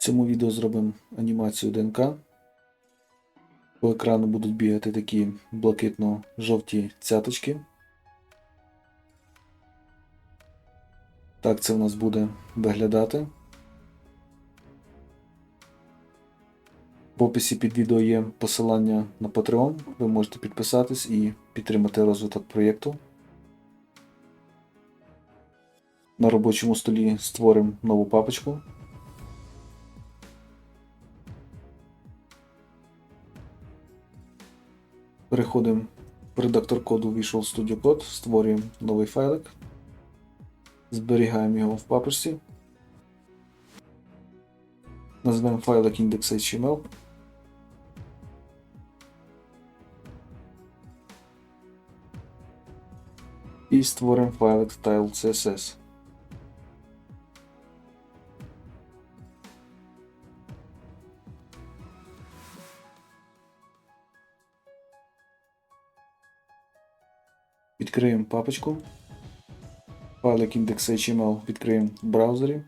цьому відео зробимо анімацію ДНК. По екрану будуть бігати такі блакитно-жовті цяточки. Так це в нас буде виглядати. В описі під відео є посилання на Patreon. Ви можете підписатись і підтримати розвиток проєкту. На робочому столі створимо нову папочку. Переходимо в редактор коду Visual Studio Code, створюємо новий файлик, зберігаємо його в папочці. Назвемо файлик index.html. І створимо файлик style.css. Відкриємо папочку. Файлик index.html відкриємо в браузері.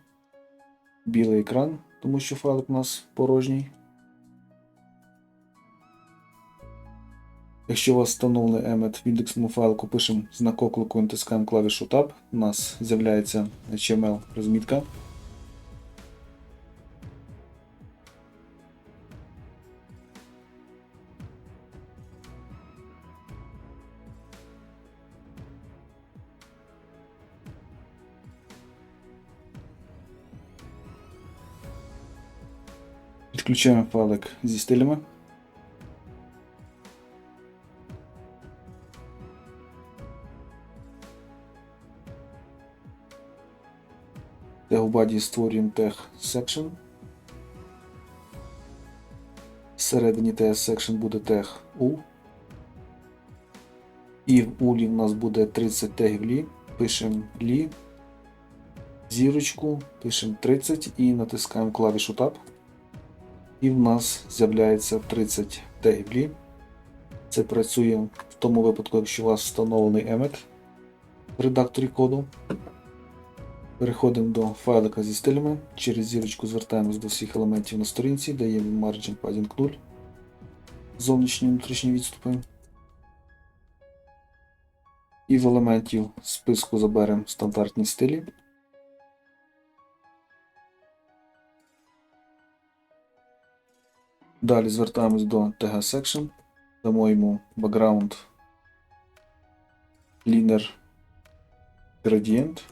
Білий екран, тому що файлик у нас порожній. Якщо у вас встановлений emmet в індексному файлику, пишемо знак оклику натискаємо клавішу Tab, у нас з'являється HTML розмітка. Підключаємо файлик зі стилями. Тег у баді створюємо тег section. Всередині тег section буде тег U. І в улі в нас буде 30 тегів лі. Пишемо лі, зірочку, пишемо 30 і натискаємо клавішу Tab. І в нас з'являється 30 тегів. Це працює в тому випадку, якщо у вас встановлений emmet в редакторі коду. Переходимо до файлика зі стилями. Через зірочку звертаємось до всіх елементів на сторінці, даємо Margin Padding 0. Зовнішні внутрішні відступи. І в елементів списку заберемо стандартні стилі. Далі звертаємось до TG Section, дамо йому background linear gradient.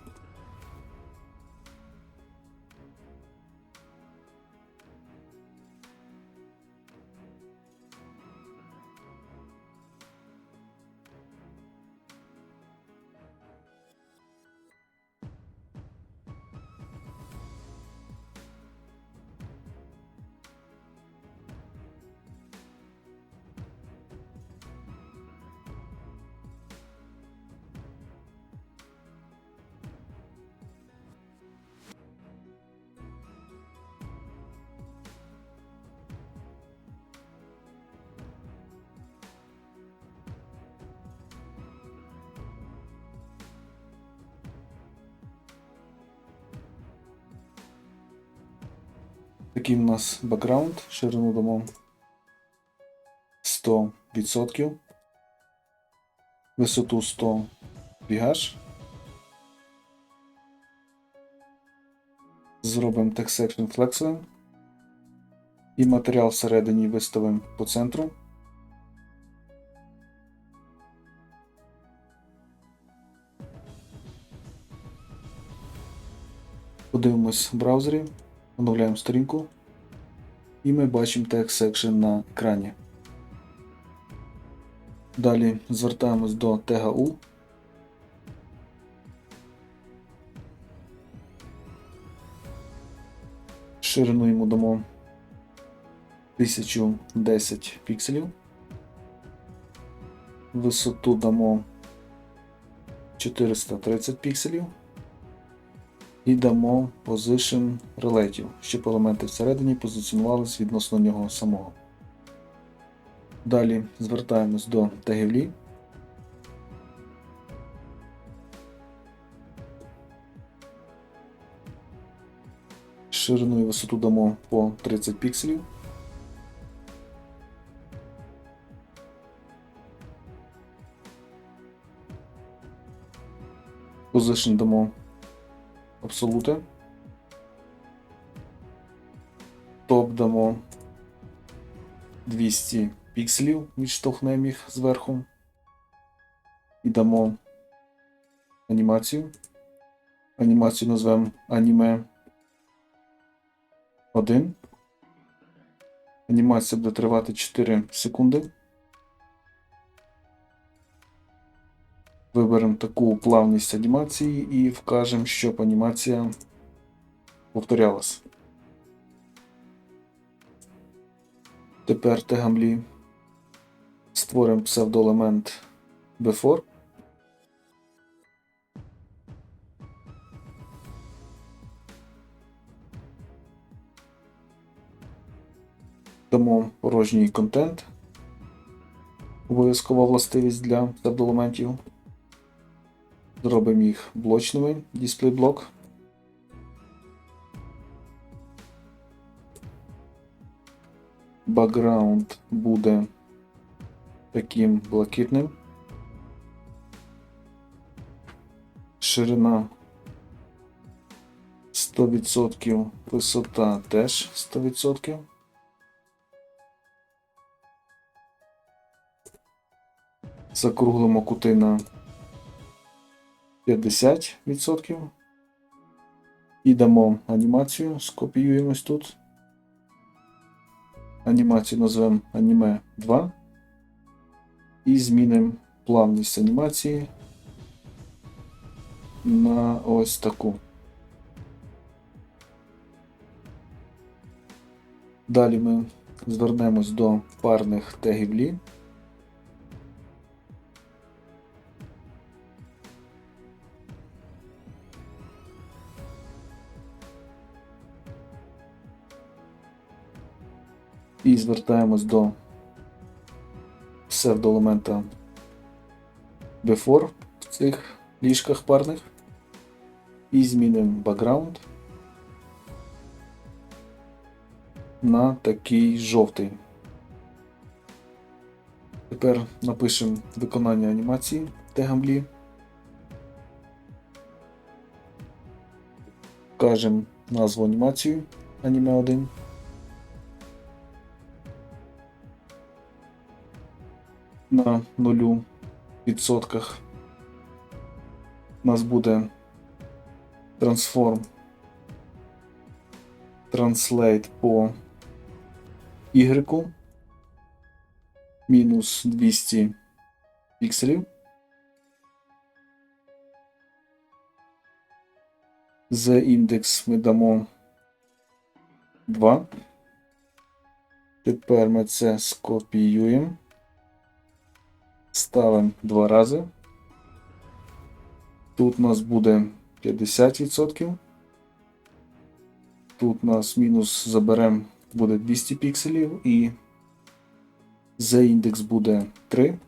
Такий у нас бекграунд, ширину дамо 100%, висоту 100 бігаш. Зробимо text section flexовим. І матеріал всередині виставимо по центру. Подивимось в браузері, оновляємо сторінку. І ми бачимо text section на екрані. Далі звертаємось до тега U. Ширину йому дамо 1010 пікселів. Висоту дамо 430 пікселів. І дамо Position Relative, щоб елементи всередині позиціонувалися відносно нього самого. Далі звертаємось до тегів лі. Ширину і висоту дамо по 30 пікселів. Position дамо абсолюти. Топ дамо 200 пікселів, відштовхнемо їх зверху. І дамо анімацію. Анімацію назвемо аніме 1. Анімація буде тривати 4 секунди. Виберемо таку плавність анімації і вкажемо, щоб анімація повторялась. Тепер тегамлі створимо псевдоелемент before. Дамо порожній контент. Обов'язкова властивість для псевдоелементів. Зробимо їх блочними, дисплей блок. Бакграунд буде таким блакитним. Ширина 100%, висота теж 100%. Закруглимо кути на 50%. І дамо анімацію, скопіюємось тут. Анімацію назвемо аніме 2. І змінимо плавність анімації на ось таку. Далі ми звернемось до парних тегів лі. І звертаємось до псевдоелемента before в цих ліжках парних. І змінимо background на такий жовтий. Тепер напишемо виконання анімації тегамлі. Вкажемо назву анімацію аніме 1. На нулю відсотках у нас буде трансформ translate по Y мінус 200 пікселів. Z індекс ми дамо 2. Тепер ми це скопіюємо. Ставимо два рази. Тут у нас буде 50%. Тут у нас мінус заберемо, буде 200 пікселів і Z індекс буде 3.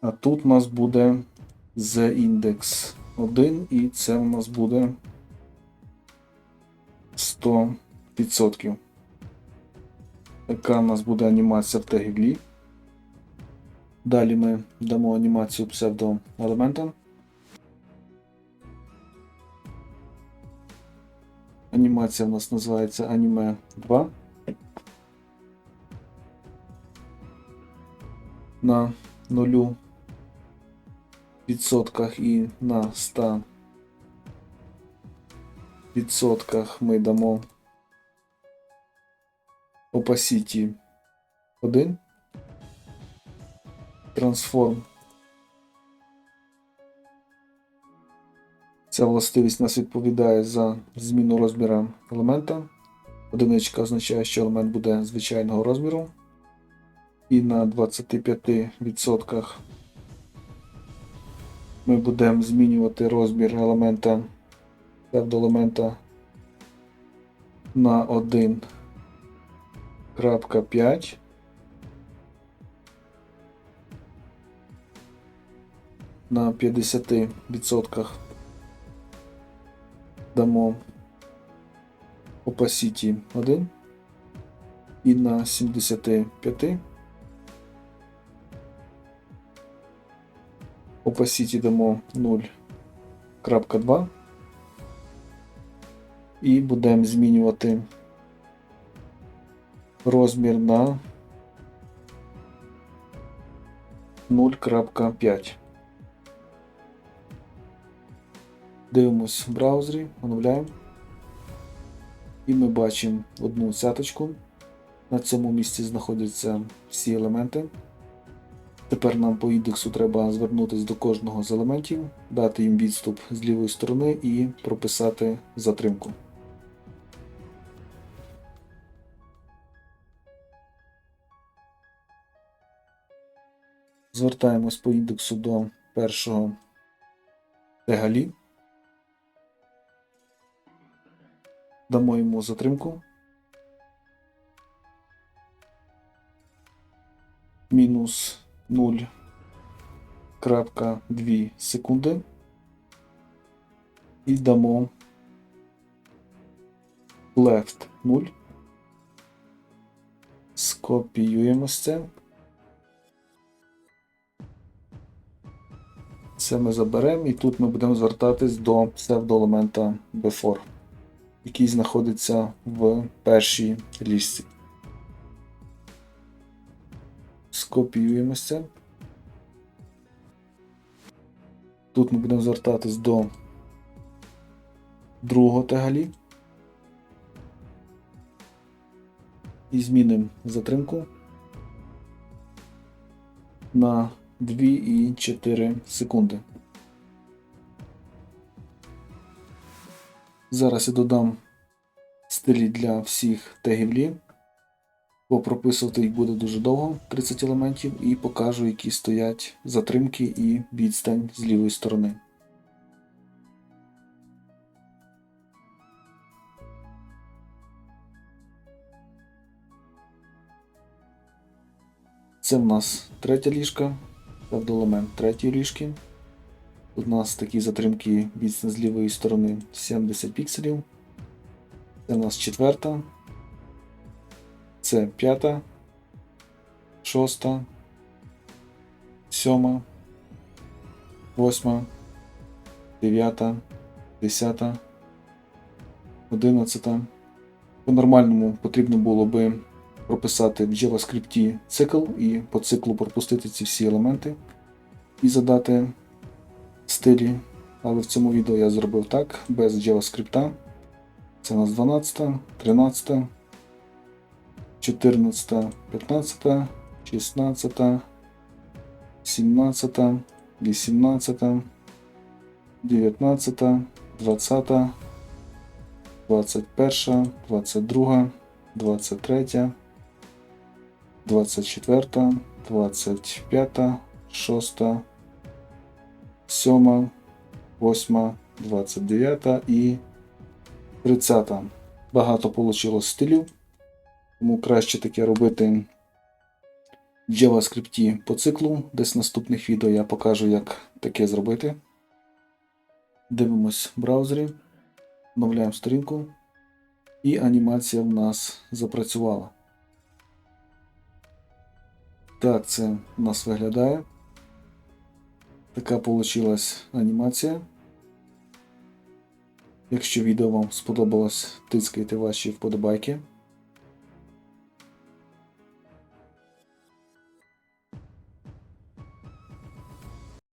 А тут у нас буде Z індекс 1 і це у нас буде 100%. Така у нас буде анімація в тегіглі. Далі ми дамо анімацію псевдоелементам. Анімація у нас називається Anime 2. На 0 відсотках і на 100 відсотках ми дамо opacity 1. Transform. Ця властивість нас відповідає за зміну розміру елемента. Одиничка означає, що елемент буде звичайного розміру. І на 25% ми будемо змінювати розмір елемента псевдоелемента на 1.5. на 50% дамо Opacity 1 і на 75 Opacity дамо 0.2 і будемо змінювати розмір на 0.5. Дивимось в браузері, оновляємо. І ми бачимо одну цяточку. На цьому місці знаходяться всі елементи. Тепер нам по індексу треба звернутися до кожного з елементів, дати їм відступ з лівої сторони і прописати затримку. Звертаємось по індексу до першого тегалі. Дамо йому затримку. Мінус 0.2 секунди. І дамо left 0. Скопіюємо це. Це ми заберемо і тут ми будемо звертатись до псевдоелемента before, який знаходиться в першій лісці. Скопіюємо це. Тут ми будемо звертатись до другого тегалі. І змінимо затримку на 2,4 секунди. Зараз я додам стилі для всіх тегів лі, бо прописувати їх буде дуже довго, 30 елементів, і покажу, які стоять затримки і відстань з лівої сторони. Це в нас третя ліжка, елемент третьої ліжки. Тут у нас такі затримки відстань з лівої сторони 70 пікселів. Це у нас четверта. Це п'ята, шоста, сьома, восьма, дев'ята, десята, одинадцята. По-нормальному потрібно було би прописати в JavaScript цикл і по циклу пропустити ці всі елементи і задати стилі. Але в цьому відео я зробив так, без JavaScript. Це у нас 12, 13, 14, 15, 16, 17, 18, 19, 20, 21, 22, 23, 24, 25, 6, 7, 8, 29 і 30. Багато вийшло стилів, тому краще таке робити в JavaScript по циклу. Десь в наступних відео я покажу, як таке зробити. Дивимось в браузері, оновляємо сторінку, і анімація в нас запрацювала. Так це у нас виглядає. Така получилась анімація. Якщо відео вам сподобалось, тискайте ваші вподобайки.